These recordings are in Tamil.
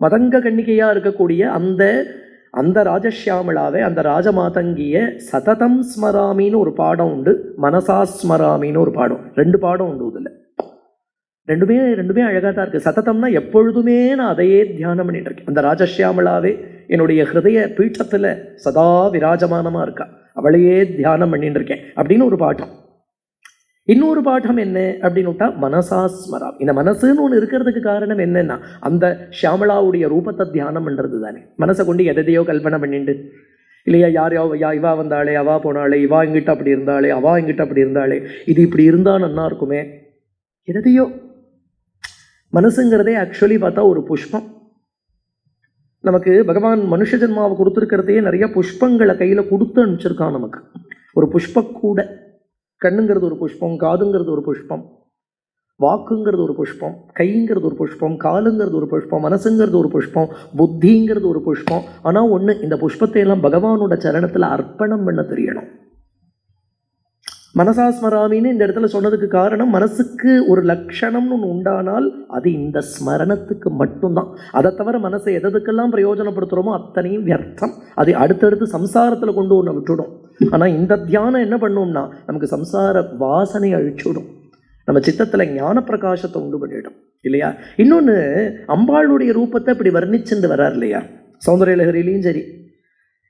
மதங்க கண்ணிகையாக இருக்கக்கூடிய அந்த அந்த ராஜஷ்யாமளாவை அந்த ராஜமாதங்கிய சததம் ஸ்மராமின்னு ஒரு பாடம் உண்டு. மனசா ஸ்மராமின்னு ஒரு பாடம். ரெண்டு பாடம் உண்டு இதில். ரெண்டுமே ரெண்டுமே அழகாக தான் இருக்குது சததம்னா எப்பொழுதுமே நான் அதையே தியானம் பண்ணிட்டு இருக்கேன். அந்த ராஜஷ்யாமளாவே என்னுடைய ஹிருதய பீட்டத்தில் சதா விராஜமானமாக இருக்கா. அவளையே தியானம் பண்ணிட்டு இருக்கேன். அப்படின்னு ஒரு பாட்டம். இன்னொரு பாடம் என்ன அப்படின்னு விட்டா மனசா ஸ்மரம் இந்த மனசுன்னு ஒன்று இருக்கிறதுக்கு காரணம் என்னன்னா அந்த ஷியாமலாவுடைய ரூபத்தை தியானம் பண்ணுறது தானே. மனசை கொண்டு எதையோ கல்பனை பண்ணிட்டு இல்லையா யார் யாவ யா இவா வந்தாளே அவா போனாளே இவா எங்கிட்ட அப்படி இருந்தாளே அவா எங்கிட்ட அப்படி இருந்தாளே இது இப்படி இருந்தால் நல்லா இருக்குமே? எதையோ. மனசுங்கிறதே ஆக்சுவலி பார்த்தா ஒரு புஷ்பம். நமக்கு பகவான் மனுஷ ஜென்மாவை கொடுத்துருக்கிறதையே நிறைய புஷ்பங்களை கையில் கொடுத்து அனுப்பிச்சிருக்கான் நமக்கு. ஒரு புஷ்பக்கூட. கண்ணுங்கிறது ஒரு புஷ்பம் காதுங்கிறது ஒரு புஷ்பம் வாக்குங்கிறது ஒரு புஷ்பம் கைங்கிறது ஒரு புஷ்பம் காலுங்கிறது ஒரு புஷ்பம் மனசுங்கிறது ஒரு புஷ்பம் புத்திங்கிறது ஒரு புஷ்பம். ஆனால் ஒன்று இந்த புஷ்பத்தை எல்லாம் பகவானோட சரணத்தில் அர்ப்பணம் பண்ண தெரியணும். மனசாஸ்மராமின்னு இந்த இடத்துல சொன்னதுக்கு காரணம் மனசுக்கு ஒரு லட்சணம்னு ஒன்று உண்டானால் அது இந்த ஸ்மரணத்துக்கு மட்டும்தான். அதை தவிர மனசை எதுக்கெல்லாம் பிரயோஜனப்படுத்துகிறோமோ அத்தனையும் வியர்த்தம். அதை அடுத்தடுத்து சம்சாரத்தில் கொண்டு ஒன்று விட்டுடும். ஆனால் இந்த தியானம் என்ன பண்ணும்னா நமக்கு சம்சார வாசனை அழிச்சுடும். நம்ம சித்தத்தில் ஞான பிரகாசத்தை உண்டு பண்ணிடும் இல்லையா? இன்னொன்று அம்பாளுடைய ரூபத்தை இப்படி வர்ணிச்சுட்டு வர்றார் இல்லையா? சௌந்தரியலகரிலையும் சரி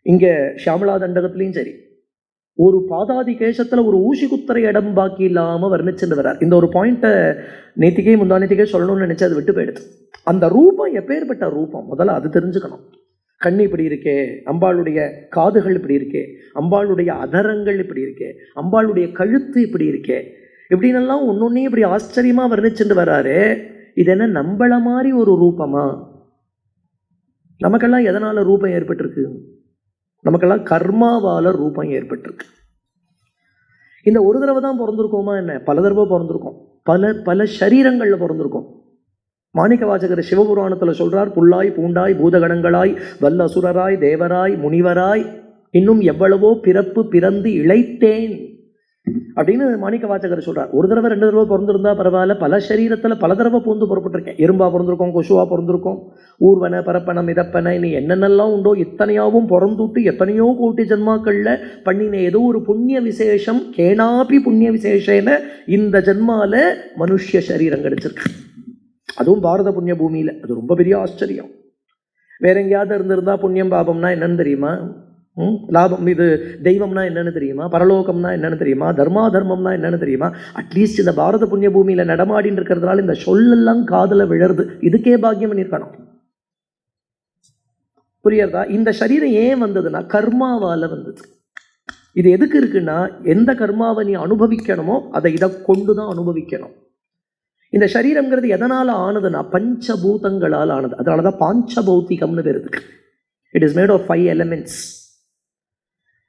இங்கே ஷியாமலா தண்டகத்துலேயும் சரி. ஒரு பாதாதி கேசத்தில் ஒரு ஊசி குத்தரை இடம் பாக்கி இல்லாமல் வர்ணிச்சுட்டு வர்றார் இந்த ஒரு பாயிண்ட்டை நேத்திக்கே முந்தானத்திக்கே சொல்லணும்னு நினச்சி அது விட்டு போயிடுது. அந்த ரூபம் எப்பேற்பட்ட ரூபம்? முதல்ல அது தெரிஞ்சுக்கணும். கண் இப்படி இருக்கே அம்பாளுடைய காதுகள் இப்படி இருக்கே அம்பாளுடைய அதரங்கள் இப்படி இருக்கே அம்பாளுடைய கழுத்து இப்படி இருக்கே. இப்படின்னெல்லாம் ஒன்னொன்னே இப்படி ஆச்சரியமாக வர்ணிச்சுட்டு வராரு. இது என்ன நம்மள மாதிரி ஒரு ரூபமா? நமக்கெல்லாம் எதனால் ரூபம் ஏற்பட்டிருக்கு? நமக்கெல்லாம் கர்மாவால ரூபம் ஏற்பட்டிருக்கு. இந்த ஒரு தடவை தான் பிறந்திருக்கோமா என்ன? பல தடவை பிறந்திருக்கோம். பல பல சரீரங்களில் பிறந்திருக்கோம். மாணிக்க வாசகர் சிவபுராணத்தில் சொல்கிறார் புல்லாய் பூண்டாய் பூதகணங்களாய் வல்ல அசுரராய் தேவராய் முனிவராய் இன்னும் எவ்வளவோ பிறப்பு பிறந்து இழைத்தேன். அப்படின்னு மாணிக்க வாசகர் சொல்கிறார் ஒரு தடவை ரெண்டு தடவை பிறந்திருந்தா பரவாயில்ல. பல சரீரத்தில் பல தடவை பூந்து புறப்பட்டிருக்கேன். எறும்பா பிறந்திருக்கோம் கொசுவாக பிறந்திருக்கோம். ஊர்வன பரப்பன மிதப்பன இனி என்னென்னலாம் உண்டோ இத்தனையாவும் பிறந்துட்டு எத்தனையோ கோட்டி ஜென்மாக்களில் பண்ணின ஏதோ ஒரு புண்ணிய விசேஷம் கேனாபி புண்ணிய விசேஷன இந்த ஜென்மாவில் மனுஷ சரீரம் கிடச்சிருக்கு. அதுவும் பாரத புண்ணிய பூமியில். அது ரொம்ப பெரிய ஆச்சரியம். வேற எங்கேயாவது இருந்திருந்தா புண்ணியம் பாபம்னா என்னன்னு தெரியுமா? ம்? லாபம் இது தெய்வம்னா என்னன்னு தெரியுமா? பரலோகம்னா என்னன்னு தெரியுமா? தர்மா தர்மம்னா என்னன்னு தெரியுமா? அட்லீஸ்ட் இந்த பாரத புண்ணிய பூமியில் நடமாடின்னு இருக்கிறதுனால இந்த சொல்லெல்லாம் காதில் விழருது. இதுக்கே பாக்கியம் பண்ணியிருக்கணும். புரியுறதா? இந்த சரீரம் ஏன் வந்ததுன்னா கர்மாவால் வந்தது. இது எதுக்கு இருக்குன்னா எந்த கர்மாவை நீ அனுபவிக்கணுமோ அதை இதை கொண்டு தான் அனுபவிக்கணும். இந்த சரீரம்ங்கிறது எதனால் ஆனதுன்னா பஞ்சபூதங்களால் ஆனது. அதனால தான் பாஞ்சபௌத்திகம்னு பேர் இருக்கு. It is made of five elements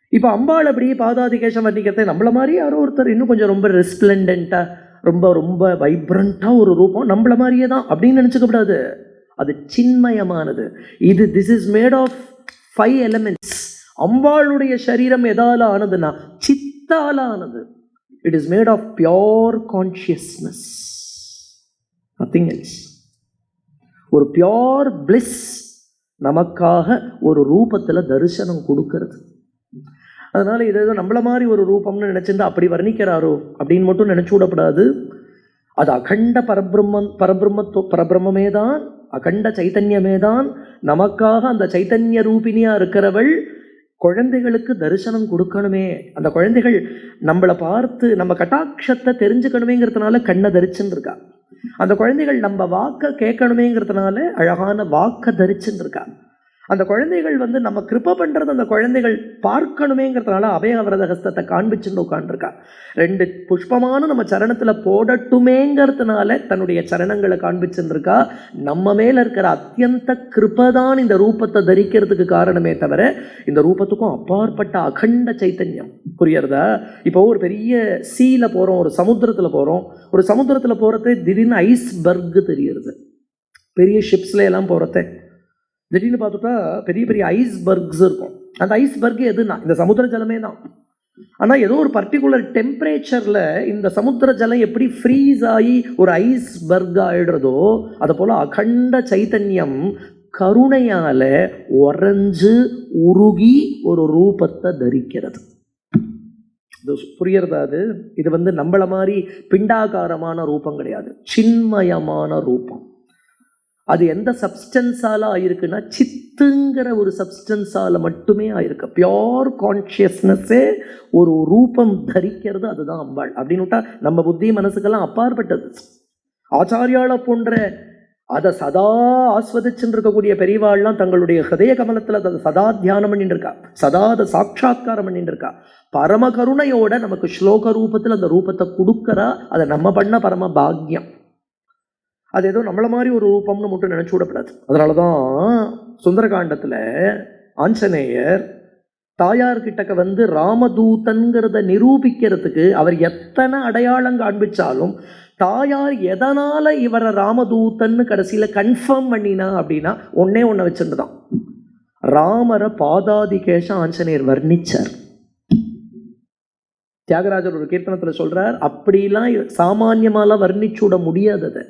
இப்போ அம்பாள் அப்படியே பாதாதிகேஷம் வர்ணிக்கிறதை நம்மள மாதிரி யாரோ ஒருத்தர் இன்னும் கொஞ்சம் ரொம்ப ரெஸ்பிளண்டண்ட்டாக ரொம்ப ரொம்ப வைப்ரண்ட்டாக ஒரு ரூபம் நம்மள மாதிரியே தான் அப்படின்னு நினச்சிக்க கூடாது அது சின்மயமானது. இது this is made of five elements அம்பாளுடைய சரீரம் எதால் ஆனதுன்னா சித்தால் ஆனது. It is made of pure consciousness nothing else ஒரு பியோர் பிளிஸ் நமக்காக ஒரு ரூபத்தில் தரிசனம் கொடுக்கறது. அதனால் இது ஏதோ நம்மள மாதிரி ஒரு ரூபம்னு நினச்சிருந்தா அப்படி வர்ணிக்கிறாரோ அப்படின்னு மட்டும் நினச்சி விடப்படாது. அது அகண்ட பரபிரம்மன் பரபிரம்மத்தோ பரபிரம்மே தான் அகண்ட சைத்தன்யமே தான் நமக்காக அந்த சைத்தன்ய ரூபினியாக இருக்கிறவள் குழந்தைகளுக்கு தரிசனம் கொடுக்கணுமே. அந்த குழந்தைகள் நம்மளை பார்த்து நம்ம கட்டாட்சத்தை தெரிஞ்சுக்கணுமேங்கிறதுனால கண்ணை தரிச்சுன்னு இருக்கா. அந்த குழந்தைகள் நம்ம வாக்க கேட்கணுமேங்கிறதுனால அழகான வாக்க தரிச்சுன்னு இருக்காங்க. அந்த குழந்தைகள் வந்து நம்ம கிருப்பை பண்ணுறது அந்த குழந்தைகள் பார்க்கணுமேங்கிறதுனால அபயவரத ஹஸ்தத்தை காண்பிச்சுன்னு உட்காந்துருக்கா ரெண்டு புஷ்பமான நம்ம சரணத்தில் போடட்டுமேங்கிறதுனால தன்னுடைய சரணங்களை காண்பிச்சுருக்கா நம்ம மேலே இருக்கிற அத்தியந்த கிருபதான் இந்த ரூபத்தை தரிக்கிறதுக்கு காரணமே தவிர இந்த ரூபத்துக்கும் அப்பாற்பட்ட அகண்ட சைத்தன்யம். புரியறதா? இப்போ ஒரு பெரிய சீல போகிறோம் ஒரு சமுத்திரத்தில் போகிறோம் ஒரு சமுத்திரத்தில் போகிறதே திடீர்னு ஐஸ்பர்க் தெரியுது பெரிய ஷிப்ஸ்ல எல்லாம் போகிறதே திடீர்னு பார்த்துட்டா பெரிய பெரிய ஐஸ்பர்க்ஸ் இருக்கும். அந்த ஐஸ்பர்க் எதுனா இந்த சமுத்திர ஜலமே தான். ஆனால் ஏதோ ஒரு பர்டிகுலர் டெம்பரேச்சரில் இந்த சமுத்திர ஜலம் எப்படி ஃப்ரீஸ் ஆகி ஒரு ஐஸ்பர்க் ஆயிடுறதோ அதை போல் அகண்ட சைத்தன்யம் கருணையால் உறைஞ்சு உருகி ஒரு ரூபத்தை தரிக்கிறது. இது புரியறதா அது? இது வந்து நம்மள மாதிரி பிண்டாகாரமான ரூபம் கிடையாது. சின்மயமான ரூபம். அது எந்த சப்ஸ்டன்ஸால ஆயிருக்குன்னா சித்துங்கிற ஒரு சப்ஸ்டன்ஸால் மட்டுமே ஆயிருக்கு. பியோர் கான்ஷியஸ்னஸ்ஸே ஒரு ரூபம் தரிக்கிறது அதுதான் அம்பாள். அப்படின்னு விட்டா நம்ம புத்தி மனசுக்கெல்லாம் அப்பாற்பட்டது. ஆச்சாரியால போன்ற அதை சதா ஆஸ்வதிச்சுட்டு இருக்கக்கூடிய பெரியவாள்லாம் தங்களுடைய ஹிருதய கமலத்தில் அதை சதா தியானம் பண்ணிட்டு இருக்கா சதா அதை சாட்சா்காரம் பண்ணிட்டு இருக்கா பரம கருணையோட நமக்கு ஸ்லோக ரூபத்தில் அந்த ரூபத்தை கொடுக்கறா. அதை நம்ம பண்ண பரம பாக்யம். அது ஏதோ நம்மளை மாதிரி ஒரு ரூபம்னு மட்டும் நினச்சி விடப்படாது அதனால தான் சுந்தரகாண்டத்தில் ஆஞ்சநேயர் தாயார் கிட்டக்க வந்து ராமதூதன்கிறத நிரூபிக்கிறதுக்கு அவர் எத்தனை அடையாளம் காண்பிச்சாலும் தாயார் எதனால் இவரை ராமதூதன்னு கடைசியில் கன்ஃபார்ம் பண்ணினா அப்படின்னா ஒன்னே ஒன்றை வச்சிருந்துதான். ராமரை பாதாதிகேஷம் ஆஞ்சநேயர் வர்ணிச்சார். தியாகராஜர் ஒரு கீர்த்தனத்தில் சொல்கிறார் அப்படிலாம் சாமானியமாலாம் வர்ணிச்சு விட முடியாது அதை.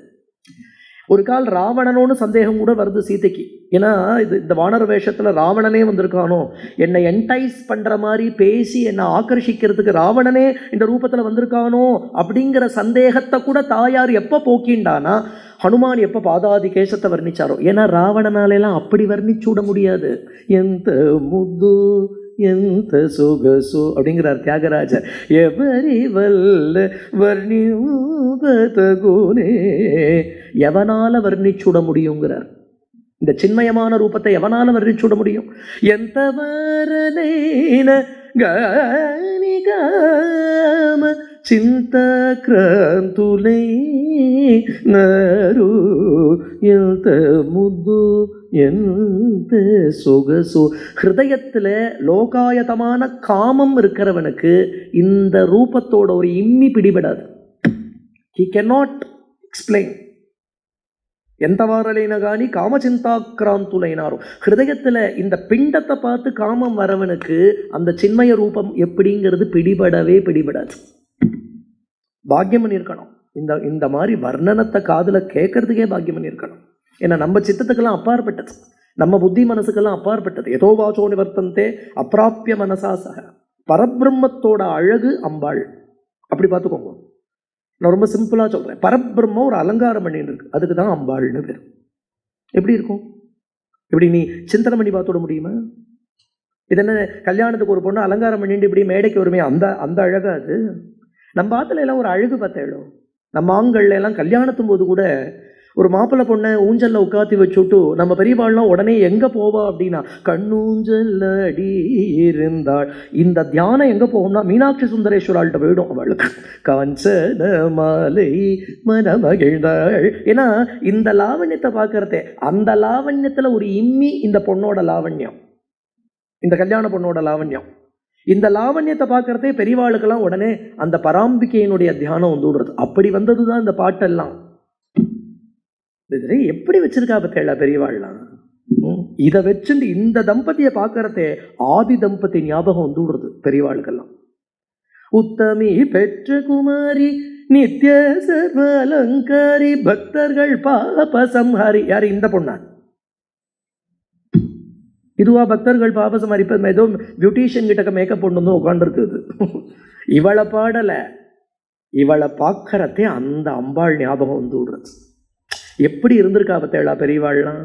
ஒரு கால் ராவணனோன்னு சந்தேகம் கூட வருது சீதைக்கு. ஏன்னா இது இந்த வானர வேஷத்தில் ராவணனே வந்திருக்கானோ? என்னை என்டைஸ் பண்ணுற மாதிரி பேசி என்னை ஆக்கர்ஷிக்கிறதுக்கு ராவணனே இந்த ரூபத்தில் வந்திருக்கானோ? அப்படிங்கிற சந்தேகத்தை கூட தாயார் எப்போ போக்கிண்டானா ஹனுமான் எப்போ பாதாதி கேசத்தை வர்ணிச்சாரோ? ஏன்னா ராவணனாலெல்லாம் அப்படி வர்ணிச்சு விட முடியாது. எந்த முது எந்த சொகசு அப்படிங்கிறார் தியாகராஜர் எவரி வல்ல வர்ணிபதகுனே எவனால வர்ணிச்சுட முடியுங்கிறார் இந்த சின்மயமான ரூபத்தை எவனால வர்ணிச்சுட முடியும் எந்த வரனேன గానిగామ చింత క్రాంతులై నరు ఎంత ముద్దు ఎంత சொகசு ஹிருதயத்தில் லோகாயதமான காமம் இருக்கிறவனுக்கு இந்த ரூபத்தோட ஒரு இம்மி பிடிபடாது ஹி cannot எக்ஸ்பிளைன் ఎంతవారలైన కానీ కామచింతాక్రాంతులైనారు ஹிருதயத்தில் இந்த பிண்டத்தை பார்த்து காமம் வரவனுக்கு அந்த சின்மய ரூபம் எப்படிங்கிறது பிடிபடவே பிடிபடாது பாக்கியம் பண்ணியிருக்கணும் இந்த இந்த மாதிரி வர்ணனத்தை காதில் கேட்கறதுக்கே பாக்கியம் பண்ணியிருக்கணும் ஏன்னா நம்ம சித்தத்துக்கெல்லாம் அப்பாற்பட்டது. நம்ம புத்தி மனசுக்கெல்லாம் அப்பாற்பட்டது. ஏதோ வாச்சோ நிவர்த்தந்தே அப்பிராப்பிய மனசா சக. பரபிரம்மத்தோட அழகு அம்பாள். அப்படி பார்த்துக்கோங்க. நான் ரொம்ப சிம்பிளாக சொல்கிறேன் பரபிரம்மம் ஒரு அலங்காரம் பண்ணிட்டு இருக்கு அதுக்கு தான் அம்பாள்னு பேர். எப்படி இருக்கும்? இப்படி நீ சிந்தனை பண்ணி பார்த்துட முடியுமா? இது என்ன கல்யாணத்துக்கு ஒரு பொண்ணு அலங்காரம் பண்ணிட்டு இப்படி மேடைக்கு வருமே அந்த அந்த அழகா அது? நம்ம ஆத்துல எல்லாம் ஒரு அழகு பார்த்தேளோ நம்ம ஆண்கள்ல எல்லாம் கல்யாணத்தும் போது கூட ஒரு மாப்பிள்ளை பொண்ணை ஊஞ்சலில் உட்காத்தி வச்சுட்டு நம்ம பெரியவாள்லாம் உடனே எங்கே போவா அப்படின்னா கண்ணூஞ்சல் அடி இருந்தாள். இந்த தியானம் எங்கே போகும்னா மீனாட்சி சுந்தரேஸ்வராள்கிட்ட போயிடும். அவளுக்கு காஞ்சன மாலை மனமகிழ்ந்தாள். ஏன்னா இந்த லாவண்யத்தை பார்க்குறதே அந்த லாவண்யத்தில் ஒரு இம்மி இந்த பொண்ணோட லாவண்யம். இந்த கல்யாண பொண்ணோட லாவண்யம். இந்த லாவண்யத்தை பார்க்குறதே பெரியவாளுக்கெல்லாம் உடனே அந்த பராம்பிக்கையினுடைய தியானம் வந்து விடுறது. அப்படி வந்தது தான் இந்த பாட்டெல்லாம். இதுல எப்படி வச்சிருக்கா பத்தேளா பெரியவாள்லாம்? இதை வச்சுட்டு இந்த தம்பதியை பார்க்கறதே ஆதி தம்பதி ஞாபகம் வந்து விடுறது பெரியவாளுக்கெல்லாம். உத்தமி பெற்ற குமாரி நித்ய சர்வ அலங்காரி பக்தர்கள் பாப சம்ஹாரி யாரு? இந்த பொண்ணா இதுவா பக்தர்கள் பாப சம்ஹாரி ஏதோ பியூட்டிஷியன் கிட்ட மேக்கப் பொண்ணு வந்து உட்காந்துருக்குது இவளை பாடலை. இவளை பார்க்கறதே அந்த அம்பாள் ஞாபகம் வந்து விடுறது. எப்படி இருந்திருக்கா பத்தேளா பெரியவாள்லாம்?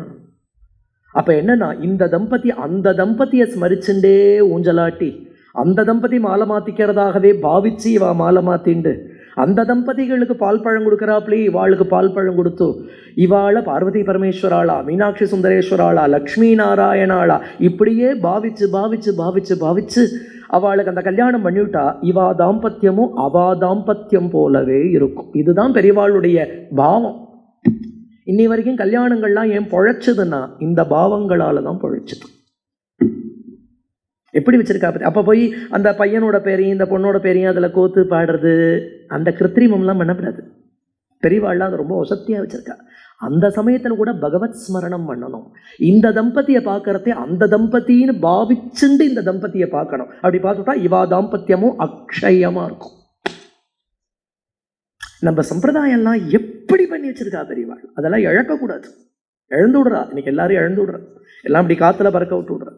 அப்போ என்னன்னா இந்த தம்பதி அந்த தம்பதியை ஸ்மரிச்சுண்டே ஊஞ்சலாட்டி அந்த தம்பதி மாலை மாத்திக்கிறதாகவே பாவிச்சு இவா மாலை மாற்றிண்டு அந்த தம்பதிகளுக்கு பால் பழம் கொடுக்குறாப்லி இவாளுக்கு பால் பழம் கொடுத்து இவாள பார்வதி பரமேஸ்வராளா மீனாட்சி சுந்தரேஸ்வராளா லக்ஷ்மி நாராயணாளா இப்படியே பாவிச்சு பாவிச்சு பாவிச்சு பாவிச்சு அவளுக்கு அந்த கல்யாணம் பண்ணிவிட்டா இவா தாம்பத்தியமும் அவா தாம்பத்தியம் போலவே இருக்கும். இதுதான் பெரியவாளுடைய பாவம். இன்னி வரைக்கும் கல்யாணங்கள்லாம் ஏன் பொழைச்சதுன்னா இந்த பாவங்களால் தான் பொழைச்சது. எப்படி வச்சிருக்கா பாத்தி- அப்போ போய் அந்த பையனோட பேரையும் இந்த பொண்ணோட பேரையும் அதில் கோத்து பாடுறது அந்த கிருத்திரிமம்லாம் பண்ணக்கூடாது. பெரியவாள்லாம் அது ரொம்ப வசத்தியாக வச்சுருக்கா. அந்த சமயத்தில் கூட பகவத் ஸ்மரணம் பண்ணணும். இந்த தம்பதியை பார்க்கறதே அந்த தம்பதின்னு பாவிச்சுண்டு இந்த தம்பதியை பார்க்கணும். அப்படி பார்த்துட்டா இவா தாம்பத்தியமும் அக்ஷயமாக இருக்கும். நம்ம சம்பிரதாயம்லாம் எப்படி பண்ணி வச்சிருக்கா பெரியவாள் அதெல்லாம் இழக்கக்கூடாது. இழந்து விடுறா. இன்னைக்கு எல்லாரும் இழந்து விடுறா. எல்லாம் இப்படி காற்றுல பறக்க விட்டு விடுறா.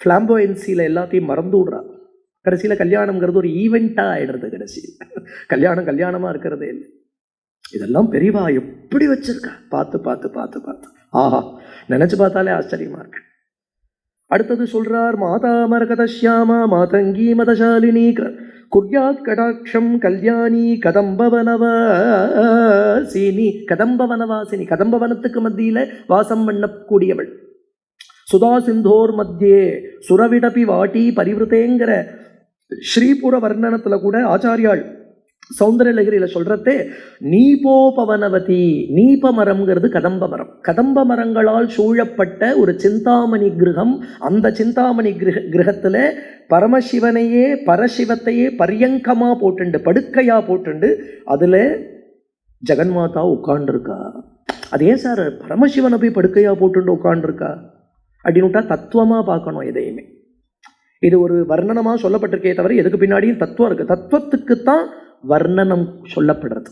ஃப்ளாம்போயன்சியில் எல்லாத்தையும் மறந்து விடுறா. கடைசியில் கல்யாணம்ங்கிறது ஒரு ஈவெண்ட்டாக ஆகிடுறது கடைசியில் கல்யாணம் கல்யாணமாக இருக்கிறதே இல்லை. இதெல்லாம் பெரியவா எப்படி வச்சிருக்கா? பார்த்து பார்த்து பார்த்து பார்த்து. ஆஹா நினச்சி பார்த்தாலே ஆச்சரியமா இருக்கு. அடுத்தது சொல்றார் மாதா மரகதஷ்யாமா மாதங்கி மதசாலினி க- குர்யாத் கடாட்சம் கல்யாணி கதம்பவனவாசினி. கதம்பவனவாசினி. கதம்பவனத்துக்கு மத்தியில் வாசம் பண்ணக்கூடியவள். சுதா சிந்தோர் மத்தியே சுரவிடபி வாட்டி பரிவிருத்தேங்கிற ஸ்ரீபுர வர்ணனத்தில் கூட ஆச்சாரியாள் சௌந்தரலகிரியில் சொல்கிறதே நீபோபவனவதி நீப மரம்ங்கிறது கதம்ப மரம். கதம்ப மரங்களால் சூழப்பட்ட ஒரு சிந்தாமணி கிரகம் அந்த சிந்தாமணி கிரக கிரகத்தில் பரமசிவனையே பரசிவத்தையே பரியங்கமாக போட்டுண்டு படுக்கையாக போட்டுண்டு அதில் ஜெகன்மாதா உட்காண்டிருக்கா அது ஏன் சார் பரமசிவனை போய் படுக்கையாக போட்டுண்டு உட்காண்டிருக்கா அப்படின்னுட்டா தத்துவமாக பார்க்கணும் எதையுமே. இது ஒரு வர்ணனமாக சொல்லப்பட்டிருக்கே தவிர எதுக்கு பின்னாடியும் தத்துவம் இருக்குது தத்துவத்துக்கு தான் வர்ணனம் சொல்லப்படுறது.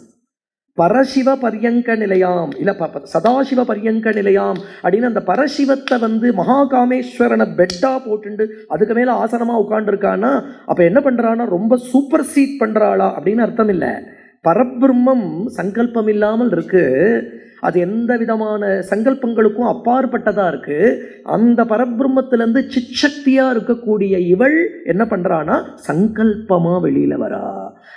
பரசிவ பரியங்க நிலையாம். இல்லை ப- சதாசிவ பரியங்க நிலையாம் அப்படின்னு அந்த பரசிவத்தை வந்து மகாகாமேஸ்வரனை பெட்டா போட்டுண்டு அதுக்கு மேலே ஆசனமாக உட்காந்துருக்கான்னா அப்போ என்ன பண்ணுறான்னா ரொம்ப சூப்பர் சீட் பண்ணுறாளா அப்படின்னு அர்த்தம் இல்லை. பரபிரம்மம் சங்கல்பம் இல்லாமல் இருக்குது அது எந்த விதமான சங்கல்பங்களுக்கும் அப்பாற்பட்டதாக இருக்குது அந்த பரபிரம்மத்திலேருந்து சிச்சக்தியாக இருக்கக்கூடிய இவள் என்ன பண்ணுறான்னா சங்கல்பமாக வெளியில் வரா.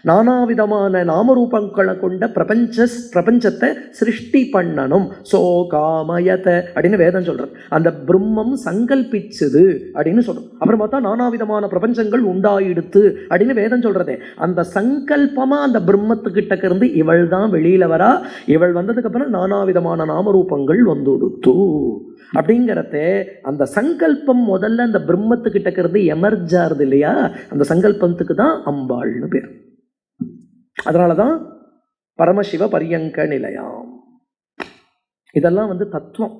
நானா விதமான நாமரூபங்களை கொண்ட பிரபஞ்ச பிரபஞ்சத்தை சிருஷ்டி பண்ணணும். சோ காமயத அப்படின்னு வேதம் சொல்கிறது அந்த பிரம்மம் சங்கல்பிச்சது அப்படின்னு சொல்கிறோம் அப்புறம் பார்த்தா நானா விதமான பிரபஞ்சங்கள் உண்டாயிடுத்து அப்படின்னு வேதம் சொல்கிறதே அந்த சங்கல்பமாக அந்த பிரம்மத்துக்கிட்ட இருந்து இவள் தான் வெளியில் வரா. இவள் வந்ததுக்கப்புறம் நானா நானா விதமான நாமரூபங்கள் வந்துடுத்து. அப்படிங்கிறத அந்த சங்கல்பம் முதல்ல அந்த பிரம்மத்துக்கிட்ட இருந்து எமர்ஜ் ஆறுது இல்லையா? அந்த சங்கல்பத்துக்கு தான் அம்பாள்னு பேர். அதனால தான் பரமசிவ பரியங்க நிலையாம். இதெல்லாம் வந்து தத்துவம்.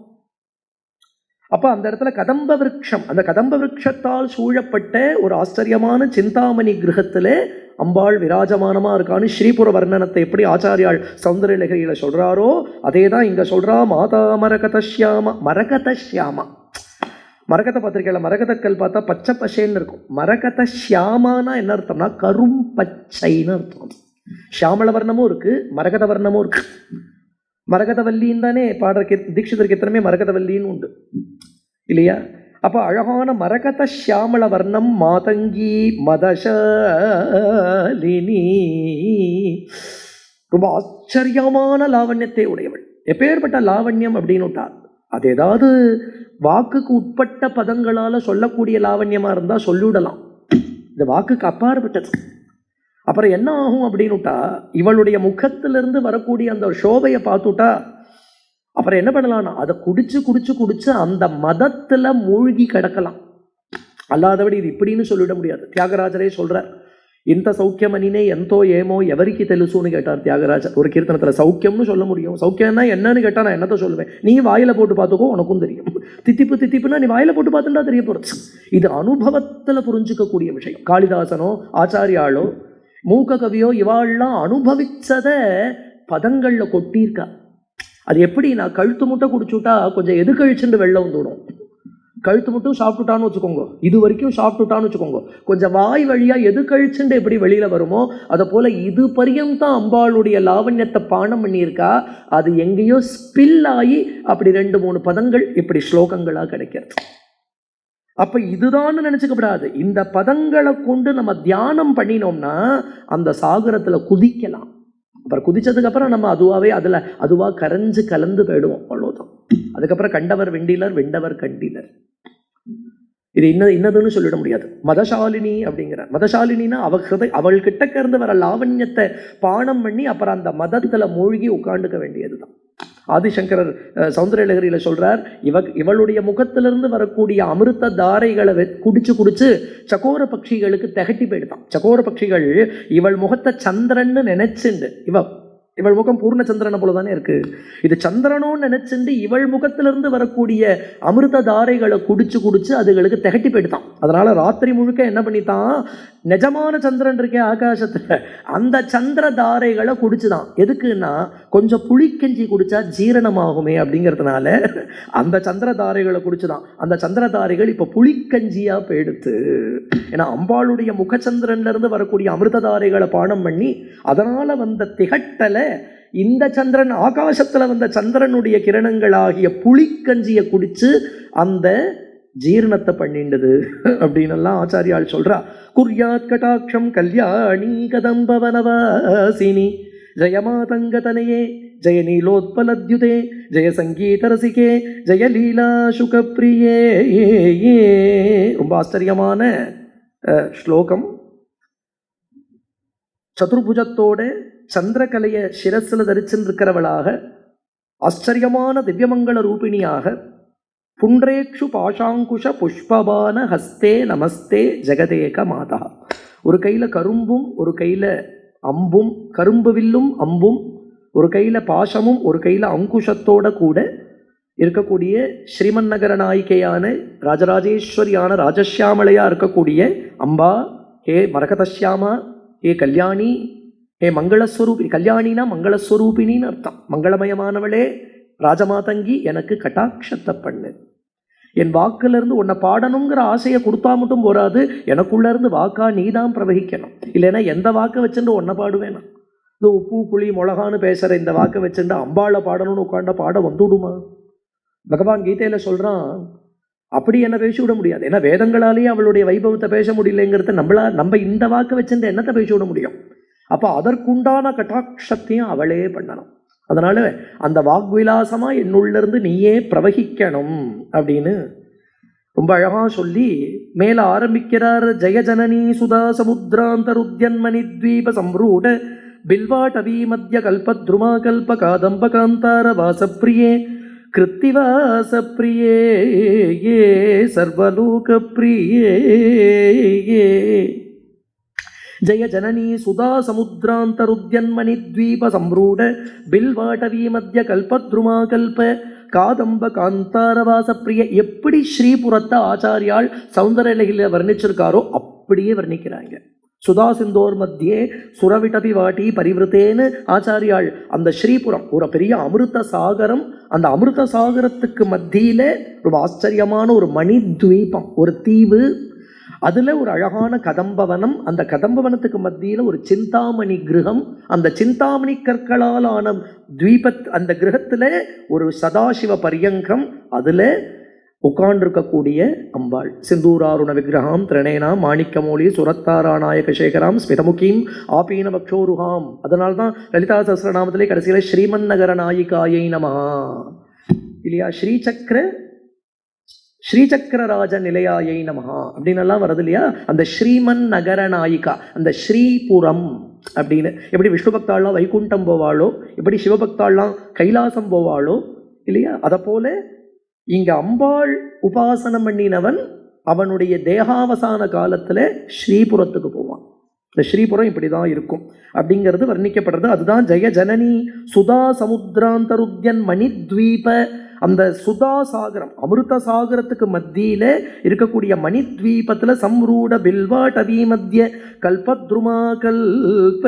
அப்ப அந்த இடத்துல கதம்ப விரக்ஷம் அந்த கதம்ப விரக்ஷத்தால் சூழப்பட்ட ஒரு ஆச்சரியமான சிந்தாமணி கிரகத்துல அம்பாள் விராஜமானமாக இருக்கான்னு ஸ்ரீபுர வர்ணனத்தை எப்படி ஆச்சாரியாள் லகரியில் சொல்கிறாரோ அதே தான் இங்கே சொல்கிறா மாதா மரகதஷ்யாம மரகதஷ்யாமா மரகத பத்திரிகையில் மரகதக்கல் பார்த்தா பச்சை பசேன்னு இருக்கும். மரகத ஷியாமானா என்ன அர்த்தம்னா கரும் பச்சைன்னு அர்த்தம். ஷியாமள வர்ணமும் இருக்குது மரகத வர்ணமும் இருக்குது மரகதவல்லின்னு தானே பாடுற கீர்த் தீட்சிதர் கீர்த்தனமே மரகதவல்லின்னு உண்டு. இல்லையா? அப்போ அழகான மரகத ஷியாமள வர்ணம் மாதங்கி மதசாலினி. ரொம்ப ஆச்சரியமான லாவண்யத்தை உடையவள். எப்பேற்பட்ட லாவண்யம் அப்படின்னு விட்டார் அது ஏதாவது வாக்குக்கு உட்பட்ட பதங்களால் சொல்லக்கூடிய லாவண்யமாக இருந்தால் சொல்லிவிடலாம். இந்த வாக்குக்கு அப்பாற்பட்டது. அப்புறம் என்ன ஆகும் அப்படின்னுட்டா இவளுடைய முகத்திலிருந்து வரக்கூடிய அந்த சோபையை பார்த்துட்டா அப்புறம் என்ன பண்ணலாம்னா அதை குடிச்சு குடிச்சு குடிச்சு அந்த மதத்தில் மூழ்கி கிடக்கலாம். அல்லாதபடி இது இப்படின்னு சொல்லிட முடியாது. தியாகராஜரே சொல்கிறார் இந்த சௌக்கியமணினே எந்தோ ஏமோ எவருக்கு தெலுசுன்னு கேட்டார் தியாகராஜர். ஒரு கீர்த்தனத்தில் சௌக்கியம்னு சொல்ல முடியும். சௌக்கியம்னா என்னன்னு கேட்டால் நான் என்னத்தை சொல்லுவேன்? நீ வாயில் போட்டு பார்த்துக்கோ உனக்கும் தெரியும். தித்திப்பு தித்திப்புனா நீ வாயில் போட்டு பார்த்துட்டா தெரிய போகிறது இது அனுபவத்தில் புரிஞ்சிக்கக்கூடிய விஷயம். காளிதாசனோ ஆச்சாரியாளோ மூக்க கவியோ இவாள்லாம் அனுபவித்ததை பதங்களில் கொட்டியிருக்கா. அது எப்படி? நான் கழுத்து முட்டை குடிச்சுட்டா கொஞ்சம் எது கழிச்சுட்டு வெளில தூடும் கழுத்து மட்டும் சாப்பிட்டுட்டான்னு வச்சுக்கோங்க. இது வரைக்கும் சாப்பிட்டுட்டான்னு வச்சுக்கோங்க. கொஞ்சம் வாய் வழியாக எது கழிச்சுண்டு எப்படி வெளியில் வருமோ அதை போல் இது பரியந்தம் அம்பாளுடைய லாவண்யத்தை பானம் பண்ணியிருக்கா. அது எங்கேயோ ஸ்பில் ஆகி அப்படி ரெண்டு மூணு பதங்கள் இப்படி ஸ்லோகங்களாக கிடைக்கிறது. அப்போ இதுதான்னு நினச்சிக்கப்படாது. இந்த பதங்களை கொண்டு நம்ம தியானம் பண்ணினோம்னா அந்த சாகரத்தில் குதிக்கலாம். அப்புறம் குதித்ததுக்கப்புறம் நம்ம அதுவாகவே அதில் அதுவாக கரைஞ்சு கலந்து போயிடுவோம் அவ்வளோதான் அதுக்கப்புறம் கண்டவர் வெண்டிலர் வெண்டவர் கண்டிலர். இது இன்னது இன்னதுன்னு சொல்லிட முடியாது. மதசாலினி அப்படிங்கிற மதசாலினினா அவ ஹிருதய அவள் கிட்டக்க இருந்து வர லாவண்யத்தை பானம் பண்ணி அப்புறம் அந்த மதத்தில் மூழ்கி உட்காந்துக்க வேண்டியது தான் ஆதிசங்கரர் சௌந்தரலகரியில் சொல்கிறார் இவ இவளுடைய முகத்திலிருந்து வரக்கூடிய அமிர்த தாரைகளை குடிச்சு குடிச்சு சகோர பட்சிகளுக்கு திகட்டி போயிடுதான். சகோர பட்சிகள் இவள் முகத்தை சந்திரன்னு நினைச்சுண்டு. இவ இவள் முகம் பூர்ணச்சந்திரனை போல தானே இருக்கு. இது சந்திரனோன்னு நினைச்சுண்டு இவள் முகத்திலிருந்து வரக்கூடிய அமிர்த தாரைகளை குடிச்சு குடிச்சு அதுகளுக்கு திகட்டி போயிடுதான். அதனால் ராத்திரி முழுக்க என்ன பண்ணித்தான் நிஜமான சந்திரன் இருக்கே ஆகாசத்தில். அந்த சந்திர தாரைகளை குடிச்சுதான். எதுக்குன்னா கொஞ்சம் புளிக்கஞ்சி குடித்தா ஜீரணமாகுமே அப்படிங்கிறதுனால அந்த சந்திர தாரைகளை குடிச்சுதான். அந்த சந்திர தாரைகள் இப்போ புளிக்கஞ்சியாக போயிடுத்து. ஏன்னா அம்பாளுடைய முகச்சந்திரன்லேருந்து வரக்கூடிய அமிர்த தாரைகளை பானம் பண்ணி அதனால் வந்த திகட்டலை இந்த சந்திரன் ஆகாசத்தில் வந்த சந்திரனுடைய கிரணங்களாகிய புளிக்கஞ்சியை குடித்து அந்த ஜீரணத்தை பண்ணிண்டது அப்படின்னு ஆச்சாரியால் சொல்றா. குர்யாத் கட்டாட்சம் கல்யாணி கதம்பவனவாசினி ஜெயமாதங்கதனையே ஜெய நீலோத்பலத்யுதே ஜெய சங்கீத ரசிகே ஜெய லீலா சுகப்பிரியே ரொம்ப ஆச்சரியமான ஸ்லோகம். சதுர்புஜத்தோட சந்திரகலைய சிரஸில் தரிச்சிருக்கிறவளாக ஆச்சரியமான திவ்யமங்கள ரூபிணியாக புன்றேக்ஷு பாஷாங்குஷ புஷ்பபான ஹஸ்தே நமஸ்தே ஜெகதேக மாதா. ஒரு கையில் கரும்பும் ஒரு கையில் அம்பும் கரும்பு வில்லும் அம்பும் ஒரு கையில் பாசமும் ஒரு கையில் அங்குஷத்தோட கூட இருக்கக்கூடிய ஸ்ரீமன் நகர நாயிகையான ராஜராஜேஸ்வரியான ராஜசியாமலையாக இருக்கக்கூடிய அம்பா ஹே மரகதசியாமா ஹே கல்யாணி ஹே மங்களஸ்வரூபி கல்யாணினா மங்களஸ்வரூபினின்னு அர்த்தம். மங்களமயமானவளே ராஜமாதங்கி எனக்கு கட்டாட்சத்தை பண்ணு. என் வாக்கிலிருந்து உன்னை பாடணுங்கிற ஆசையை கொடுத்தா மட்டும் போராது எனக்குள்ளேருந்து வாக்கா நீ தான் பிரவகிக்கணும். இல்லைன்னா எந்த வாக்கை வச்சுட்டு உன்னை பாடுவேனா இந்த உப்பு புளி மிளகான்னு பேசுகிற இந்த வாக்கை வச்சுட்டு அம்பாளை பாடணும்னு உட்காண்ட பாட வந்துவிடுமா பகவான் கீதையில் சொல்கிறான் அப்படி என்ன பேசி விட முடியாது. ஏன்னா வேதங்களாலேயே அவளுடைய வைபவத்தை பேச முடியலைங்கிறத நம்மளா நம்ம இந்த வாக்கை வச்சுட்டு என்னத்தை பேசி விட முடியும்? அப்போ அதற்குண்டான கட்டாட்சத்தையும் அவளே பண்ணணும். அதனால் அந்த வாக்விலாசமா என்னுள்ளிருந்து நீயே பிரவகிக்கணும் அப்படின்னு ரொம்ப அழகாக சொல்லி மேல ஆரம்பிக்கிறார் ஜெயஜனனி சுதா சமுத்திராந்தருத்யன்மணி த்வீப சம்ரூட பில்வாடவி மத்திய கல்பத்ருமா கல்ப காதம்ப காந்தார வாசப்பிரியே கிருத்திவாசப்பிரியே ஏ சர்வலோக பிரியே ஜய ஜனனி சுதா சமுத்திராந்தருத்யன்மணி த்வீப சம்ரூட பில்வாடவி மத்திய கல்பத்ருமா கல்ப காதம்ப காந்தாரவாச பிரிய எப்படி ஸ்ரீபுரத்தை ஆச்சாரியால் சௌந்தரலையில் வர்ணிச்சிருக்காரோ அப்படியே வர்ணிக்கிறாங்க. சுதா சிந்தோர் மத்தியே சுரவிட்டபி வாட்டி பரிவிருத்தேன்னு ஆச்சாரியாள். அந்த ஸ்ரீபுரம் ஒரு பெரிய அமிர்த சாகரம் அந்த அமிர்த சாகரத்துக்கு மத்தியில் ஒரு ஆச்சரியமான ஒரு மணி துவீபம் ஒரு தீவு அதில் ஒரு அழகான கதம்பவனம் அந்த கதம்பவனத்துக்கு மத்தியில் ஒரு சிந்தாமணி கிரகம் அந்த சிந்தாமணி கற்களால் ஆன துவீபத் அந்த கிரகத்தில் ஒரு சதாசிவ பரியங்கம் அதில் உட்காண்டிருக்கக்கூடிய அம்பாள். சிந்தூராருண விக்கிரகாம் திரணேனாம் மாணிக்கமௌலி சுரத்தாரா நாயக சேகராம் ஸ்மிதமுகீம் ஆபீன பக்ஷோருகாம் அதனால தான் லலிதா சஹஸ்ரநாமத்திலே கடைசியில் ஸ்ரீமன் நகர நாயிகாயை நமஹா. இல்லையா? ஸ்ரீசக்கர ஸ்ரீசக்கரராஜ நிலையாயை நமஹா. அப்படின்னு வருது இல்லையா? அந்த ஸ்ரீமன் நகர நாயிகா அந்த ஸ்ரீபுரம் அப்படின்னு. எப்படி விஷ்ணு பக்தாள்லாம் வைகுண்டம் போவாளோ எப்படி சிவபக்தாள்லாம் கைலாசம் போவாளோ இல்லையா? அதை போல இங்கே அம்பாள் உபாசனம் பண்ணினவன் அவனுடைய தேகாவசான காலத்தில் ஸ்ரீபுரத்துக்கு போவான். இந்த ஸ்ரீபுரம் இப்படி தான் இருக்கும். அப்படிங்கிறது வர்ணிக்கப்படுறது. அதுதான் ஜெய ஜனனி சுதா சமுத்திராந்தருத்யன் மணித்வீப அந்த சுதா சாகரம் அமிர்த சாகரத்துக்கு மத்தியில் இருக்கக்கூடிய மணித்வீபத்தில் சம்ரூட பில்வாடவி மத்திய கல்பத்ருமா கல்ப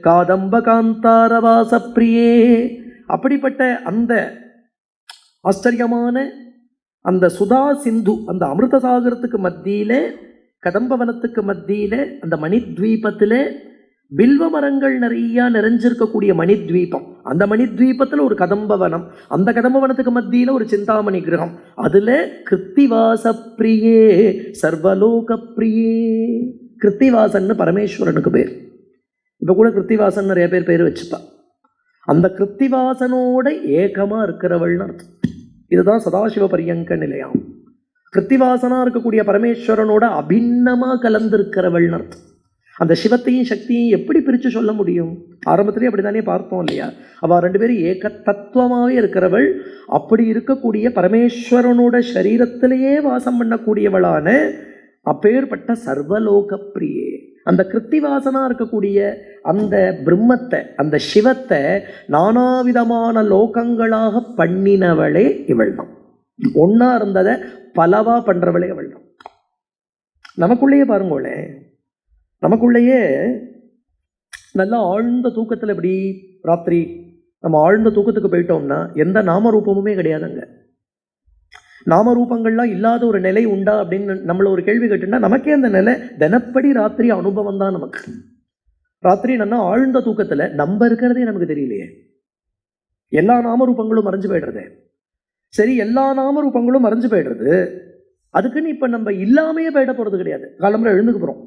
காதம்ப காந்தாரவாசப்பிரியே அப்படிப்பட்ட அந்த ஆச்சரியமான அந்த சுதா சிந்து அந்த அமிர்த சாகரத்துக்கு மத்தியில் கதம்பவனத்துக்கு மத்தியில் அந்த மணித்வீபத்தில் பில்வ மரங்கள் நிறைய நிறைஞ்சிருக்கக்கூடிய மணித்வீபம். அந்த மணித்வீபத்தில் ஒரு கதம்பவனம். அந்த கதம்பவனத்துக்கு மத்தியில் ஒரு சிந்தாமணி கிரகம். அதில் கிருத்திவாச பிரியே சர்வலோக பிரியே கிருத்திவாசன்னு பரமேஸ்வரனுக்கு பேர். இப்போ கூட கிருத்திவாசன் நிறைய பேர் பேர் வச்சுப்பா. அந்த கிருத்திவாசனோட ஏகமாக இருக்கிறவள்னு அர்த்தம். இதுதான் சதாசிவ பரியங்க நிலையம். கிருத்திவாசனாக இருக்கக்கூடிய பரமேஸ்வரனோட அபின்னமாக கலந்திருக்கிறவள்னு அர்த்தம். அந்த சிவத்தையும் சக்தியும் எப்படி பிரித்து சொல்ல முடியும்? ஆரம்பத்திலே அப்படி தானே பார்த்தோம் இல்லையா? அவள் ரெண்டு பேரும் ஏக தத்துவமாகவே இருக்கிறவள் அப்படி இருக்கக்கூடிய பரமேஸ்வரனோட சரீரத்திலேயே வாசம் பண்ணக்கூடியவளான அப்பேற்பட்ட சர்வலோக பிரியே அந்த கிருத்திவாசனாக இருக்கக்கூடிய அந்த பிரம்மத்தை அந்த சிவத்தை நானாவிதமான லோகங்களாக பண்ணினவளே இவள் தான் ஒன்றா இருந்ததை பலவா பண்ணுறவளே அவள் தான் நமக்குள்ளேயே பாருங்களேன். நமக்குள்ளேயே நல்லா ஆழ்ந்த தூக்கத்தில் இப்படி ராத்திரி நம்ம ஆழ்ந்த தூக்கத்துக்கு போயிட்டோம்னா எந்த நாமரூபமுமே கிடையாதுங்க. நாமரூபங்கள்லாம் இல்லாத ஒரு நிலை உண்டா அப்படின்னு நம்மளை ஒரு கேள்வி கேட்டுன்னா நமக்கே அந்த நிலை தினப்படி ராத்திரி அனுபவம் தான் நமக்கு. ராத்திரி நல்லா ஆழ்ந்த தூக்கத்தில் நம்ம இருக்கிறதே நமக்கு தெரியலையே. எல்லா நாமரூபங்களும் மறைஞ்சு போயிடுறது. சரி எல்லா நாமரூபங்களும் மறைஞ்சு போயிடுறது அதுக்குன்னு இப்போ நம்ம இல்லாமையே போயிட போகிறது கிடையாது. காலம்புற எழுந்துக்கு போகிறோம்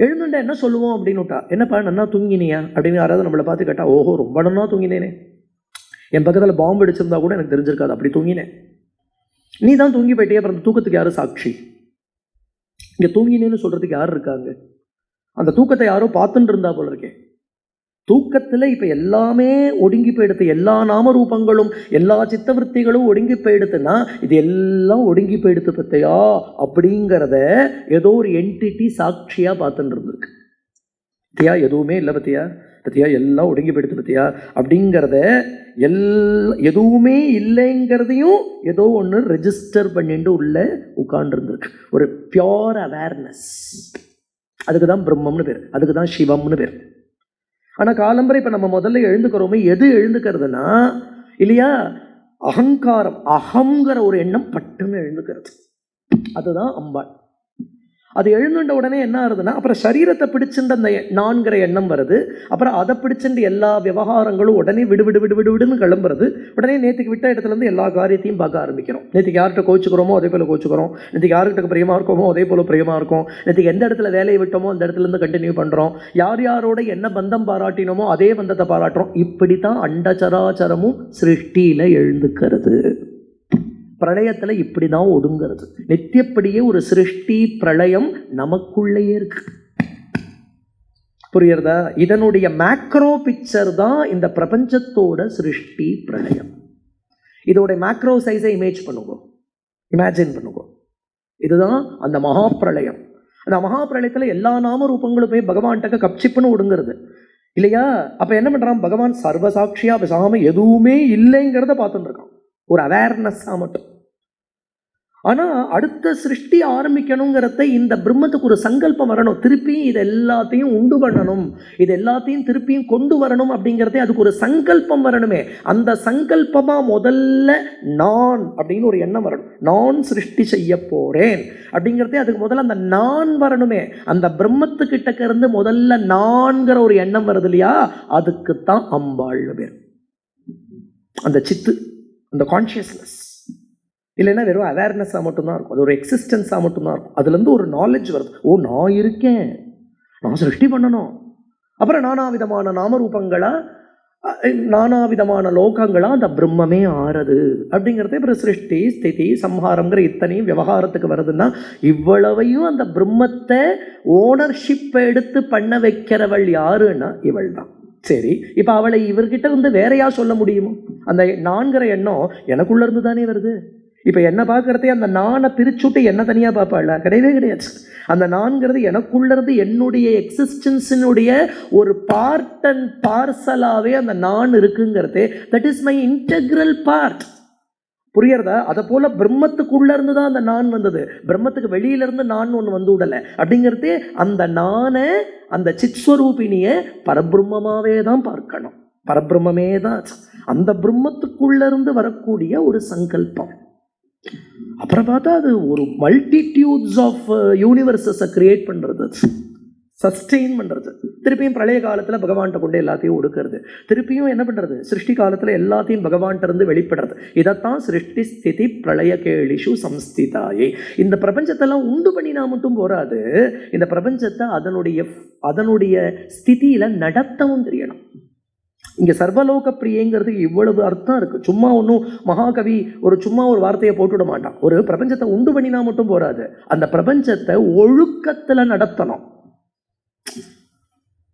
எழுந்துட்டா என்ன சொல்லுவோம் அப்படின்னு விட்டா என்னப்பா நன்னா தூங்கினியா? அப்படின்னு யாராவது நம்மளை பார்த்து கேட்டால் ஓஹோ ரொம்ப நன்னா தூங்கினேனே. என் பக்கத்தில் பாம்பு அடிச்சிருந்தா கூட எனக்கு தெரிஞ்சிருக்காது அப்படி தூங்கினேன். நீ தான் தூங்கி போயிட்டே அப்புறம் தூக்கத்துக்கு யாரும் சாட்சி? இங்கே தூங்கினேன்னு சொல்கிறதுக்கு யார் இருக்காங்க? அந்த தூக்கத்தை யாரோ பார்த்துட்டு இருந்தா போல இருக்கேன் தூக்கத்தில் இப்போ எல்லாமே ஒடுங்கி போயிடுது. எல்லா நாமரூபங்களும் எல்லா சித்தவருத்திகளும் ஒடுங்கி போயிடுதுன்னா இது எல்லாம் ஒடுங்கி போயிடுது பத்தையா? அப்படிங்கிறத ஏதோ ஒரு என்டிட்டி சாட்சியாக பார்த்துட்டு இருந்திருக்கு. பத்தியா? எதுவுமே இல்லை பத்தியா? பத்தியா? எல்லாம் ஒடுங்கி போயிடுது பத்தியா? அப்படிங்கிறத எல் எதுவுமே இல்லைங்கிறதையும் ஏதோ ஒன்று ரெஜிஸ்டர் பண்ணிட்டு உள்ளே உட்காண்டிருந்துருக்கு ஒரு பியோர் அவேர்னஸ் அதுக்கு தான் பிரம்மம்னு பேர். அதுக்கு தான் சிவம்னு பேர். ஆனால் காலம்பரை இப்போ நம்ம முதல்ல எழுந்துக்கிறோமே எது எழுந்துக்கிறதுனா இல்லையா? அகங்காரம் அகங்கிற ஒரு எண்ணம் பட்டுன்னு எழுந்துக்கிறது. அதுதான் அம்பாள். அது எழுந்துட்ட உடனே என்ன ஆகுதுன்னா அப்புறம் சரீரத்தை பிடிச்சிருந்த அந்த எ- நான்கிற எண்ணம் வருது. அப்புறம் அதை பிடிச்சிட்டு எல்லா விவகாரங்களும் உடனே விடு விடு விடு விடு விடுன்னு கிளம்புறது. உடனே நேற்றுக்கு விட்ட இடத்துலேருந்து எல்லா காரியத்தையும் பார்க்க ஆரம்பிக்கிறோம். நேற்றுக்கு யார்கிட்ட கோச்சுக்கிறோமோ அதே போல் கோச்சுக்கிறோம் நேற்றுக்கு யார்கிட்ட பிரியமாக இருக்கோமோ அதே போல் பிரியமாக இருக்கும். நேற்றுக்கு எந்த இடத்துல வேலையை விட்டோமோ அந்த இடத்துலேருந்து கண்டினியூ பண்ணுறோம் யார் யாரோட என்ன பந்தம் பாராட்டினோமோ அதே பந்தத்தை பாராட்டுறோம். இப்படி தான் அண்டச்சராச்சரமும் சிருஷ்டியில் எழுந்துக்கிறது. பிரளயத்தில் இப்படி தான் ஒடுங்கிறது. நித்தியப்படியே ஒரு சிருஷ்டி பிரளயம் நமக்குள்ளேயே இருக்கு. புரியுறதா இதனுடைய மேக்ரோ பிக்சர் தான் இந்த பிரபஞ்சத்தோட சிருஷ்டி பிரளயம். இதோட மேக்ரோ சைஸை இமேஜ் பண்ணுங்க. இமேஜின் பண்ணுங்க. இதுதான் அந்த மகா பிரளயம். அந்த மகா பிரளயத்தில் எல்லா நாம ரூபங்களுமே பகவான்கிட்ட கப்சிப்புன்னு ஒடுங்கிறது. இல்லையா? அப்போ என்ன பண்ணுறான் பகவான் சர்வசாட்சியாக பேசாமல் எதுவுமே இல்லைங்கிறத பார்த்துட்டு இருக்கான். ஒரு அவேர்னஸ்ஸாக மட்டும். ஆனால் அடுத்த சிருஷ்டி ஆரம்பிக்கணுங்கிறத இந்த பிரம்மத்துக்கு ஒரு சங்கல்பம் வரணும். திருப்பியும் இது எல்லாத்தையும் உண்டு பண்ணணும். இது எல்லாத்தையும் திருப்பியும் கொண்டு வரணும் அப்படிங்கிறதே அதுக்கு ஒரு சங்கல்பம் வரணுமே. அந்த சங்கல்பமாக முதல்ல நான் அப்படின்னு ஒரு எண்ணம் வரணும். நான் சிருஷ்டி செய்ய போகிறேன் அப்படிங்கிறதே அதுக்கு முதல்ல அந்த நான் வரணுமே. அந்த பிரம்மத்துக்கிட்டக்க இருந்து முதல்ல நான்கிற ஒரு எண்ணம் வருது இல்லையா? அதுக்கு தான் அம்பாள்னு பேர். அந்த சித்து. அந்த கான்ஷியஸ்னஸ் இல்லைன்னா வெறும் அவேர்னஸாக மட்டும்தான் இருக்கும். அது ஒரு எக்ஸிஸ்டன்ஸாக மட்டும்தான் இருக்கும். அதுலேருந்து ஒரு நாலேஜ் வருது. ஓ நான் இருக்கேன். நான் சிருஷ்டி பண்ணணும். அப்புறம் நானா விதமான நாமரூபங்களாக நானா விதமான லோகங்களாக அந்த பிரம்மமே ஆறது. அப்படிங்கிறதே அப்புறம் சிருஷ்டி ஸ்திதி சம்ஹாரங்கிற இத்தனையும் விவகாரத்துக்கு வருதுன்னா இவ்வளவையும் அந்த பிரம்மத்தை ஓனர்ஷிப்பை எடுத்து பண்ண வைக்கிறவள் யாருன்னா இவள் தான் சரி இப்போ அவளை இவர்கிட்ட வந்து வேறையா சொல்ல முடியுமோ? அந்த நான்கிற எண்ணம் எனக்குள்ள இருந்து தானே வருது. இப்போ என்ன பார்க்கறதே அந்த நானை பிரிச்சுட்டு என்ன தனியாக பார்ப்பாள் கிடையவே கிடையாது. அந்த நான்கிறது எனக்குள்ளேருந்து என்னுடைய எக்ஸிஸ்டன்ஸினுடைய ஒரு பார்ட் அண்ட் பார்சலாகவே அந்த நான் இருக்குங்கிறதே that is my integral part புரியறதா அதை போல் பிரம்மத்துக்குள்ளேருந்து தான் அந்த நான் வந்தது. பிரம்மத்துக்கு வெளியில இருந்து நான் ஒன்று வந்து விடலை அப்படிங்கிறதே அந்த நானை அந்த சித்ஸ்வரூபிணியை பரபிரம்மமாகவே தான் பார்க்கணும். பரபிரம்மே தான் அந்த பிரம்மத்துக்குள்ளேருந்து வரக்கூடிய ஒரு சங்கல்பம். அப்புறம் பார்த்தா அது ஒரு மல்டிடியூட்ஸ் ஆஃப் யூனிவர்சஸை கிரியேட் பண்ணுறது சஸ்டெயின் பண்ணுறது திருப்பியும் பிரளய காலத்தில் பகவான்கிட்ட கொண்டு எல்லாத்தையும் ஒடுக்கிறது. திருப்பியும் என்ன பண்ணுறது சிருஷ்டி காலத்தில் எல்லாத்தையும் பகவான்கிட்ட இருந்து வெளிப்படுறது. இதைத்தான் சிருஷ்டி ஸ்திதி பிரளய கேளிஷு சம்ஸ்திதாயே. இந்த பிரபஞ்சத்தெல்லாம் உண்டு பண்ணினா மட்டும் போராது. இந்த பிரபஞ்சத்தை அதனுடைய அதனுடைய ஸ்திதியில் நடத்தவும் தெரியணும். இங்கே சர்வலோக பிரியங்கிறதுக்கு இவ்வளவு அர்த்தம் இருக்குது சும்மா ஒன்றும் மகாகவி ஒரு சும்மா ஒரு வார்த்தையை போட்டுவிட மாட்டான். ஒரு பிரபஞ்சத்தை உண்டு பண்ணினா மட்டும் போராது. அந்த பிரபஞ்சத்தை ஒழுக்கத்தில் நடத்தணும்.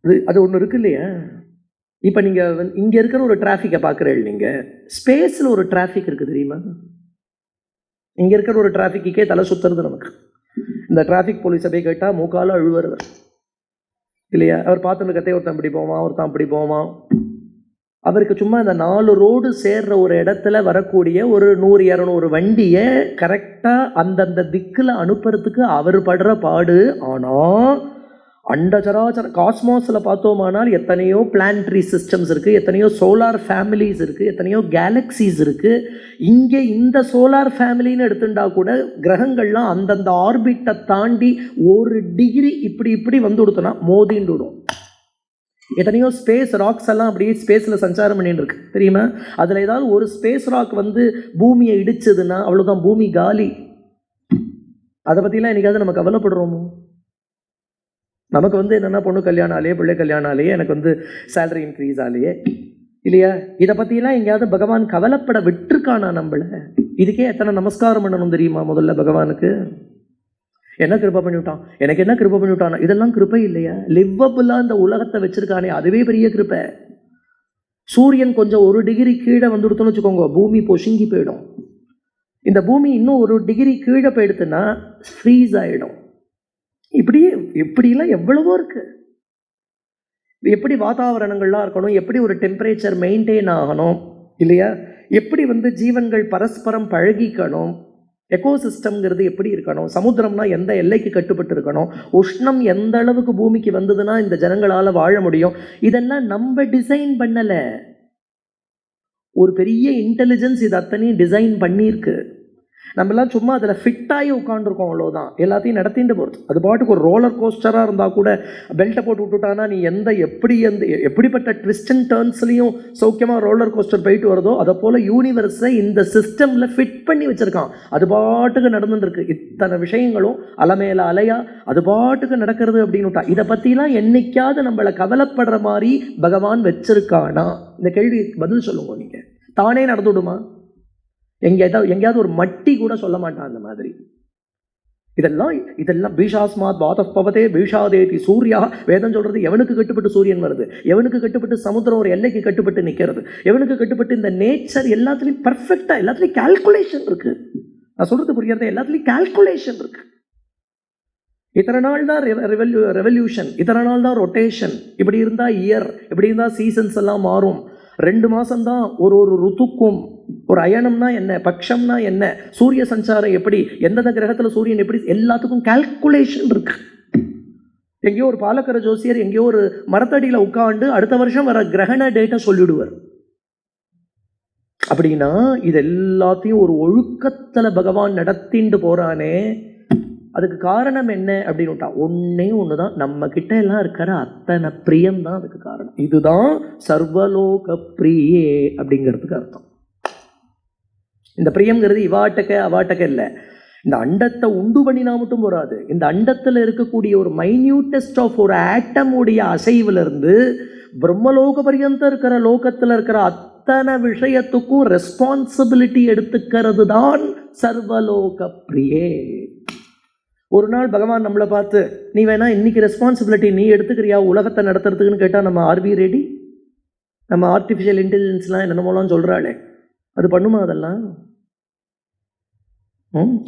அது அது ஒன்று இருக்கு இல்லையா? இப்போ நீங்கள் வந்து இங்கே இருக்கிற ஒரு டிராஃபிக்கை பார்க்குறீங்க நீங்கள் ஸ்பேஸில் ஒரு டிராஃபிக் இருக்குது தெரியுமா? இங்கே இருக்கிற ஒரு டிராஃபிக்கே தலை சுத்துறது நமக்கு. இந்த டிராஃபிக் போலீஸை போய் கேட்டால் மூக்கால் அழுவுறவர் இல்லையா? அவர் பார்த்துட்டு கத்தையை ஒருத்தன் இப்படி போவான் ஒருத்தன் அப்படி போவான் அவருக்கு சும்மா இந்த நாலு ரோடு சேர்ற ஒரு இடத்துல வரக்கூடிய ஒரு நூறு இரநூறு வண்டியை கரெக்டாக அந்தந்த திக்கில் அனுப்புறதுக்கு அவர் படுற பாடு. ஆனால் அண்டச்சராச்சர காஸ்மாஸில் பார்த்தோமானால் எத்தனையோ பிளான்ட்ரி சிஸ்டம்ஸ் இருக்குது எத்தனையோ சோலார் ஃபேமிலிஸ் இருக்குது எத்தனையோ கேலக்சிஸ் இருக்குது இங்கே இந்த சோலார் ஃபேமிலின்னு எடுத்துட்டா கூட கிரகங்கள்லாம் அந்தந்த ஆர்பிட்டை தாண்டி ஒரு டிகிரி இப்படி இப்படி வந்து கொடுத்தோன்னா மோதிண்டு விடும் எத்தனையோ ஸ்பேஸ் ராக்ஸ் எல்லாம் அப்படியே ஸ்பேஸில் சஞ்சாரம் பண்ணிட்டு இருக்கு. தெரியுமா? அதில் ஏதாவது ஒரு ஸ்பேஸ் ராக் வந்து பூமியை இடிச்சதுன்னா அவ்வளோதான் பூமி காலி. அதை பற்றிலாம் என்னைக்காவது நம்ம கவலைப்படுறோமோ? நமக்கு வந்து என்னென்னா பொண்ணு கல்யாணம் ஆலையே பிள்ளை கல்யாணம் ஆலையே எனக்கு வந்து சேலரி இன்க்ரீஸ் ஆலையே. இல்லையா? இதை பற்றிலாம் எங்கேயாவது பகவான் கவலைப்பட விட்டுருக்கானா நம்மள? இதுக்கே எத்தனை நமஸ்காரம் பண்ணணும் தெரியுமா முதல்ல பகவானுக்கு? என்ன கிருபை பண்ணிவிட்டான்? எனக்கு என்ன கிருபை பண்ணிவிட்டான்? இதெல்லாம் கிருப்பை இல்லையா? லிவ்வபுல்லாக இந்த உலகத்தை வச்சுருக்கானே அதுவே பெரிய கிருபை. சூரியன் கொஞ்சம் ஒரு டிகிரி கீழே வந்துடுத்தோன்னு வச்சுக்கோங்க பூமி பொசுங்கி போயிடும். இந்த பூமி இன்னும் ஒரு டிகிரி கீழே போயிடுத்துன்னா ஃப்ரீஸ் ஆகிடும் இப்படியே இப்படிலாம் எவ்வளவோ இருக்குது எப்படி வாதாவரணங்கள்லாம் இருக்கணும் எப்படி ஒரு டெம்பரேச்சர் மெயின்டைன் ஆகணும் இல்லையா? எப்படி வந்து ஜீவன்கள் பரஸ்பரம் பழகிக்கணும் எக்கோசிஸ்டம்ங்கிறது எப்படி இருக்கணும் சமுத்திரம்னா எந்த எல்லைக்கு கட்டுப்பட்டு இருக்கணும் உஷ்ணம் எந்த அளவுக்கு பூமிக்கு வந்ததுன்னா இந்த ஜனங்களால் வாழ முடியும். இதெல்லாம் நம்ம டிசைன் பண்ணலை. ஒரு பெரிய இன்டெலிஜென்ஸ் இது அத்தனையும் டிசைன் பண்ணியிருக்கு. நம்மலாம் சும்மா அதில் ஃபிட்டாகி உட்காந்துருக்கோம் அவ்வளோதான் எல்லாத்தையும் நடத்திட்டு போகிறது அது பாட்டுக்கு ஒரு ரோலர் கோஸ்டராக இருந்தால் கூட பெல்ட்டை போட்டு விட்டுட்டானா நீ எந்த எப்படி எந்த எப்படிப்பட்ட ட்விஸ்ட் அண்ட் டேர்ன்ஸ்லையும் சௌக்கியமாக ரோலர் கோஸ்டர் போயிட்டு வருதோ அதை போல் யூனிவர்ஸை இந்த சிஸ்டமில் ஃபிட் பண்ணி வச்சுருக்கான். அது பாட்டுக்கு நடந்துட்டு இத்தனை விஷயங்களும் அலமேல அலையா அது பாட்டுக்கு நடக்கிறது அப்படின்னு விட்டா இதை பற்றிலாம் என்னைக்காவது நம்மளை கவலைப்படுற மாதிரி பகவான் வச்சிருக்கானா? இந்த கேள்வி பதில் சொல்லுங்க நீங்கள் தானே நடந்து விடுமா எங்கேயாவது எங்கேயாவது ஒரு மட்டி கூட சொல்ல மாட்டான் அந்த மாதிரி. இதெல்லாம் இதெல்லாம் பீஷாஸ்மாத் பாத பவதே பீஷாதேதி சூர்யா. வேதம் சொல்றது எவனுக்கு கட்டுப்பட்டு சூரியன் வருது? எவனுக்கு கட்டுப்பட்டு சமுத்திரம் ஒரு எல்லைக்கு கட்டுப்பட்டு நிற்கிறது எவனுக்கு கட்டுப்பட்டு இந்த நேச்சர் எல்லாத்துலேயும் பர்ஃபெக்டாக எல்லாத்துலேயும் கால்குலேஷன் இருக்கு. நான் சொல்றது புரியாத? எல்லாத்துலேயும் கால்குலேஷன் இருக்கு. இத்தனை நாள் தான் ரெவல்யூ ரெவல்யூஷன் இத்தனை நாள் தான் ரொட்டேஷன் இப்படி இருந்தால் இயர் இப்படி இருந்தால் சீசன்ஸ் எல்லாம் மாறும். ரெண்டு மாதம்தான் ஒரு ஒரு ருத்துக்கும். ஒரு அயனம்னா என்ன? பட்சம்னா என்ன? சூரிய சஞ்சாரம் எப்படி? எந்தெந்த கிரகத்தில் சூரியன் எப்படி? எல்லாத்துக்கும் கால்குலேஷன் இருக்கு. எங்கேயோ ஒரு பாலக்கர ஜோசியர் எங்கேயோ ஒரு மரத்தடியில் உட்காந்து அடுத்த வருஷம் வர கிரகண டேட்டை சொல்லிடுவார். அப்படின்னா இது எல்லாத்தையும் ஒரு ஒழுக்கத்தில் பகவான் நடத்திண்டு போகிறானே அதுக்கு காரணம் என்ன அப்படின்னுட்டா ஒன்றே ஒன்று தான் நம்ம கிட்ட எல்லாம் இருக்கிற அத்தனை பிரியம் தான் அதுக்கு காரணம். இதுதான் சர்வலோக பிரியே அப்படிங்கிறதுக்கு அர்த்தம். இந்த பிரியங்கிறது இவாட்டக்க அவாட்டக்க இல்லை. இந்த அண்டத்தை உண்டு பண்ணினா மட்டும் போகாது இந்த அண்டத்தில் இருக்கக்கூடிய ஒரு மைன்யூட்டஸ்ட் ஆஃப் ஒரு ஆட்டமுடைய அசைவிலிருந்து பிரம்மலோக பரியந்தம் இருக்கிற லோகத்தில் இருக்கிற அத்தனை விஷயத்துக்கும் ரெஸ்பான்சிபிலிட்டி எடுத்துக்கிறது தான் சர்வலோக பிரியே. ஒரு நாள் பகவான் நம்மளை பார்த்து நீ வேணா இன்னைக்கு ரெஸ்பான்சிபிலிட்டி நீ எடுத்துக்கிறியா? உலகத்தை நடத்துறதுக்குன்னு கேட்டால் நம்ம ஆர்பி ரெடி நம்ம ஆர்டிஃபிஷியல் இன்டெலிஜென்ஸ்லாம் என்னென்னமோலாம் சொல்கிறாளே அது பண்ணுமா அதெல்லாம்?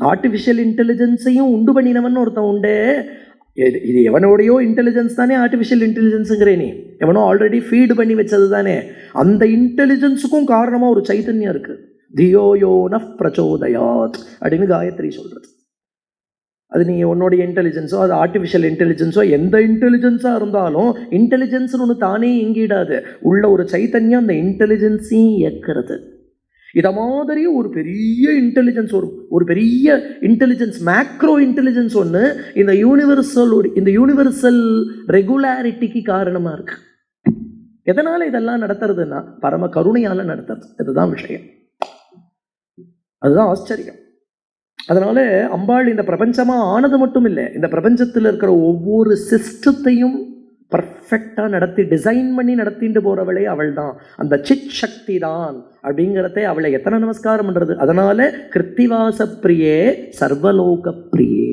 ஆர்டிஃபிஷியல் இன்டெலிஜென்ஸையும் உண்டு பண்ணினவன் ஒருத்தன் உண்டு இது இது எவனோடையோ இன்டெலிஜென்ஸ் தானே ஆர்டிஃபிஷியல் இன்டெலிஜென்ஸுங்கிற நீ எவனோ ஆல்ரெடி ஃபீடு பண்ணி வச்சது தானே அந்த இன்டெலிஜென்ஸுக்கும் காரணமாக ஒரு சைத்தன்யம் இருக்குது தியோயோ பிரச்சோதயாத் அப்படின்னு காயத்ரி சொல்கிறது அது நீ உன்னுடைய இன்டெலிஜென்ஸோ அது ஆர்டிஃபிஷியல் இன்டெலிஜென்ஸோ எந்த இன்டெலிஜென்ஸாக இருந்தாலும் இன்டெலிஜென்ஸ்னு ஒன்று தானே இங்கிடாது உள்ள ஒரு சைத்தன்யம் அந்த இன்டெலிஜென்ஸையும் இயக்கிறது இதை மாதிரி ஒரு பெரிய இன்டெலிஜென்ஸ் ஒரு ஒரு பெரிய இன்டெலிஜென்ஸ் மேக்ரோ இன்டெலிஜென்ஸ் ஒன்று இந்த யூனிவர்சல் இந்த யூனிவர்சல் ரெகுலாரிட்டிக்கு காரணமாக இருக்கு. எதனால் இதெல்லாம் நடத்துறதுன்னா பரம கருணையால் நடத்துறது. இதுதான் விஷயம். அதுதான் ஆச்சரியம். அதனால அம்பாள் இந்த பிரபஞ்சமாக ஆனது மட்டும் இல்லை இந்த பிரபஞ்சத்தில் இருக்கிற ஒவ்வொரு சிஸ்டத்தையும் பர்ஃபெக்டாக நடத்தி டிசைன் பண்ணி நடத்திட்டு போகிறவளே அவள் தான் அந்த சித் சக்தி தான் அப்படிங்கிறத அவளை எத்தனை நமஸ்காரம் பண்ணுறது அதனால கிருத்திவாச பிரியே சர்வலோக பிரியே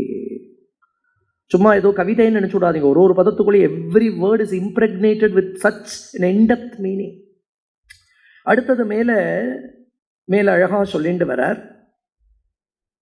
சும்மா ஏதோ கவிதைன்னு நினச்சி விடாதீங்க ஒரு ஒரு பதத்துக்குள்ளே every word is impregnated with such in depth meaning அடுத்தது மேலே மேலே அழகாக சொல்லிட்டு வரார்